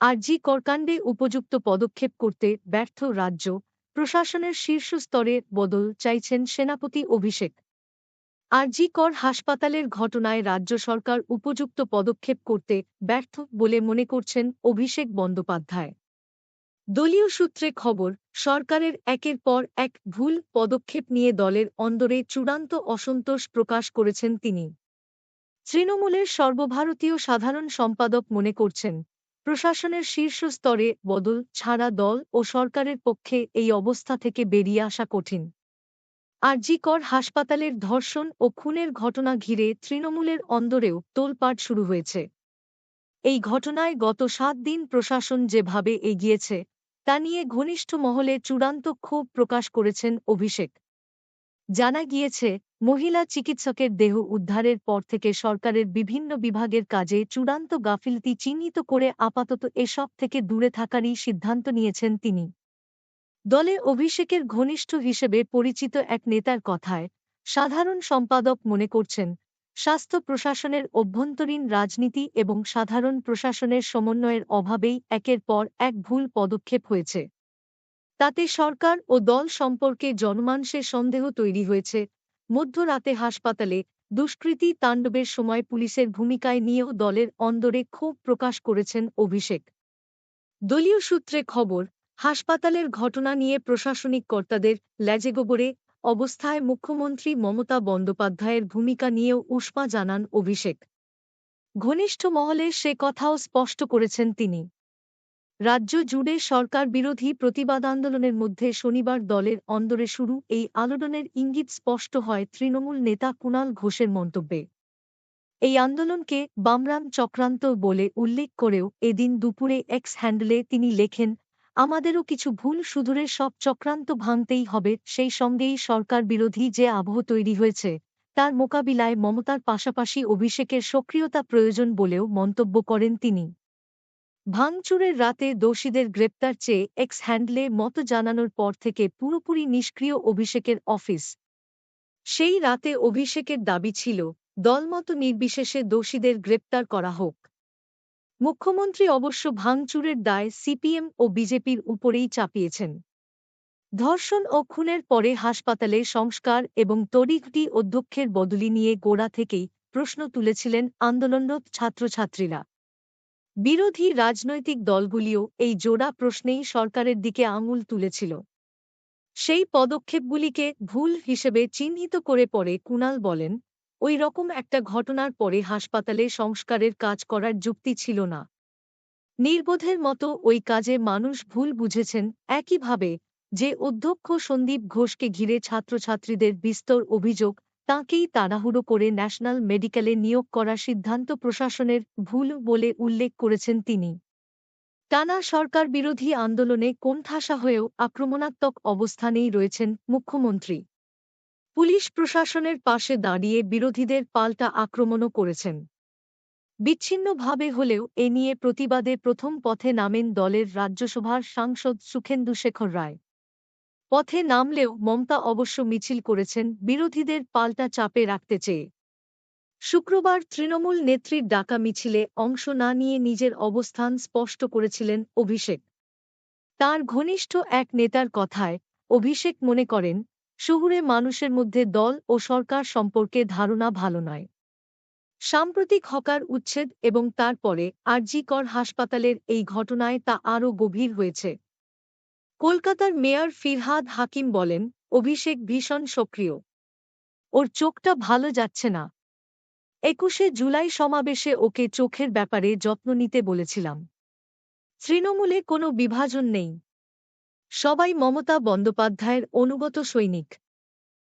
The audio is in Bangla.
আরজি করকাণ্ডে উপযুক্ত পদক্ষেপ করতে ব্যর্থ রাজ্য, প্রশাসনের শীর্ষ স্তরে বদল চাইছেন সেনাপতি অভিষেক। আরজি কর হাসপাতালের ঘটনায় রাজ্য সরকার উপযুক্ত পদক্ষেপ করতে ব্যর্থ বলে মনে করছেন অভিষেক বন্দ্যোপাধ্যায়। দলীয় সূত্রে খবর, সরকারের একের পর এক ভুল পদক্ষেপ নিয়ে দলের অন্দরে চূড়ান্ত অসন্তোষ প্রকাশ করেছেন তিনি। তৃণমূলের সর্বভারতীয় সাধারণ সম্পাদক মনে করছেন প্রশাসনের শীর্ষ স্তরে বদল, ছাড়া দল ও সরকারের পক্ষে এই অবস্থা থেকে বেরিয়ে আসা কঠিন। আরজিকর হাসপাতালের ধর্ষণ ও খুনের ঘটনা ঘিরে তৃণমূলের অন্দরেও তোলপাট শুরু হয়েছে। এই ঘটনায় গত সাত দিন প্রশাসন যেভাবে এগিয়েছে, তা নিয়ে ঘনিষ্ঠ মহলে চূড়ান্ত ক্ষোভ প্রকাশ করেছেন অভিষেক। জানা গিয়েছে মহিলা চিকিৎসকের দেহ উদ্ধারের পর থেকে সরকারের বিভিন্ন বিভাগের কাজে চূড়ান্ত গাফিলতি চিহ্নিত করে আপাতত এসব থেকে দূরে থাকারই সিদ্ধান্ত নিয়েছেন তিনি। দলে অভিষেকের ঘনিষ্ঠ হিসেবে পরিচিত এক নেতার কথায় সাধারণ সম্পাদক মনে করছেন, স্বাস্থ্য প্রশাসনের অভ্যন্তরীণ রাজনীতি এবং সাধারণ প্রশাসনের সমন্বয়ের অভাবেই একের পর এক ভুল পদক্ষেপ হয়েছে। তাতে সরকার ও দল সম্পর্কে জনমানসে সন্দেহ তৈরি হয়েছে মধ্যরাতে হাসপাতালে দুষ্কৃতী তাণ্ডবের সময় পুলিশের ভূমিকায় নিয়েও দলের অন্দরে ক্ষোভ প্রকাশ করেছেন অভিষেক। দলীয় সূত্রে খবর, হাসপাতালের ঘটনা নিয়ে প্রশাসনিক কর্তাদের ল্যাজেগোবরে অবস্থায় মুখ্যমন্ত্রী মমতা বন্দ্যোপাধ্যায়ের ভূমিকা নিয়েও উষ্মা জানান অভিষেক। ঘনিষ্ঠ মহলে সে কথাও স্পষ্ট করেছেন তিনি। রাজ্য জুড়ে সরকার বিরোধী প্রতিবাদ আন্দোলনের মধ্যে শনিবার দলের অন্দরে শুরু এই আলোড়নের ইঙ্গিত স্পষ্ট হয় তৃণমূল নেতা কুণাল ঘোষের মন্তব্যে। এই আন্দোলনকে বামরাম চক্রান্ত বলে উল্লেখ করেও এদিন দুপুরে এক্স হ্যান্ডেলে তিনি লেখেন, আমাদেরও কিছু ভুল সুদূরে সব চক্রান্ত ভাঙতেই হবে, সেই সঙ্গেই সরকার বিরোধী যে আবহ তৈরি হয়েছে, তার মোকাবিলায় মমতার পাশাপাশি অভিষেকের সক্রিয়তা প্রয়োজন বলেও মন্তব্য করেন তিনি। ভাঙচুরের রাতে দোষীদের গ্রেপ্তার চেয়ে এক্স হ্যান্ডলে মত জানানোর পর থেকে পুরোপুরি নিষ্ক্রিয় অভিষেকের অফিস। সেই রাতে অভিষেকের দাবি ছিল, দলমত নির্বিশেষে দোষীদের গ্রেপ্তার করা হোক। মুখ্যমন্ত্রী অবশ্য ভাঙচুরের দায় সিপিএম ও বিজেপির উপরেই চাপিয়েছেন। ধর্ষণ ও খুনের পরে হাসপাতালে সংস্কার এবং তড়িঘটি অধ্যক্ষের বদলি নিয়ে গোড়া থেকেই প্রশ্ন তুলেছিলেন আন্দোলনরত ছাত্রছাত্রীরা। বিরোধী রাজনৈতিক দলগুলিও এই জোড়া প্রশ্নেই সরকারের দিকে আঙুল তুলেছিল। সেই পদক্ষেপগুলিকে ভুল হিসেবে চিহ্নিত করে পরে কুণাল বলেন, ওই রকম একটা ঘটনার পরে হাসপাতালে সংস্কারের কাজ করার যুক্তি ছিল না। নির্বোধের মতো ওই কাজে মানুষ ভুল বুঝেছেন, একইভাবে যে অধ্যক্ষ সন্দীপ ঘোষকে ঘিরে ছাত্রছাত্রীদের বিস্তর অভিযোগ তাঁকেই তাড়াহুড়ো করে ন্যাশনাল মেডিকেলে নিয়োগ করার সিদ্ধান্ত প্রশাসনের ভুল বলে উল্লেখ করেছেন তিনি। টানা সরকার বিরোধী আন্দোলনে কোণঠাসা হয়েও আক্রমণাত্মক অবস্থানেই রয়েছেন মুখ্যমন্ত্রী। পুলিশ প্রশাসনের পাশে দাঁড়িয়ে বিরোধীদের পাল্টা আক্রমণও করেছেন। বিচ্ছিন্নভাবে হলেও এ নিয়ে প্রতিবাদে প্রথম পথে নামেন দলের রাজ্যসভার সাংসদ সুখেন্দু শেখর রায়। পথে নামলেও মমতা অবশ্য মিছিল করেছেন, বিরোধীদের পাল্টা চাপে রাখতে চেয়ে। শুক্রবার তৃণমূল নেত্রীর ডাকা মিছিলে অংশ না নিয়ে নিজের অবস্থান স্পষ্ট করেছিলেন অভিষেক। তার ঘনিষ্ঠ এক নেতার কথায় অভিষেক মনে করেন, শহুরে মানুষের মধ্যে দল ও সরকার সম্পর্কে ধারণা ভালো নয়। সাম্প্রতিক হকার উচ্ছেদ এবং তারপরে আরজিকর হাসপাতালের এই ঘটনায় তা আরও গভীর হয়েছে। কলকাতার মেয়র ফিরহাদ হাকিম বলেন, অভিষেক ভীষণ সক্রিয়। ওর চোখটা ভালো যাচ্ছে না। একুশে জুলাই সমাবেশে ওকে চোখের ব্যাপারে যত্ন নিতে বলেছিলাম। তৃণমূলে কোনো বিভাজন নেই। সবাই মমতা বন্দ্যোপাধ্যায়ের অনুগত সৈনিক।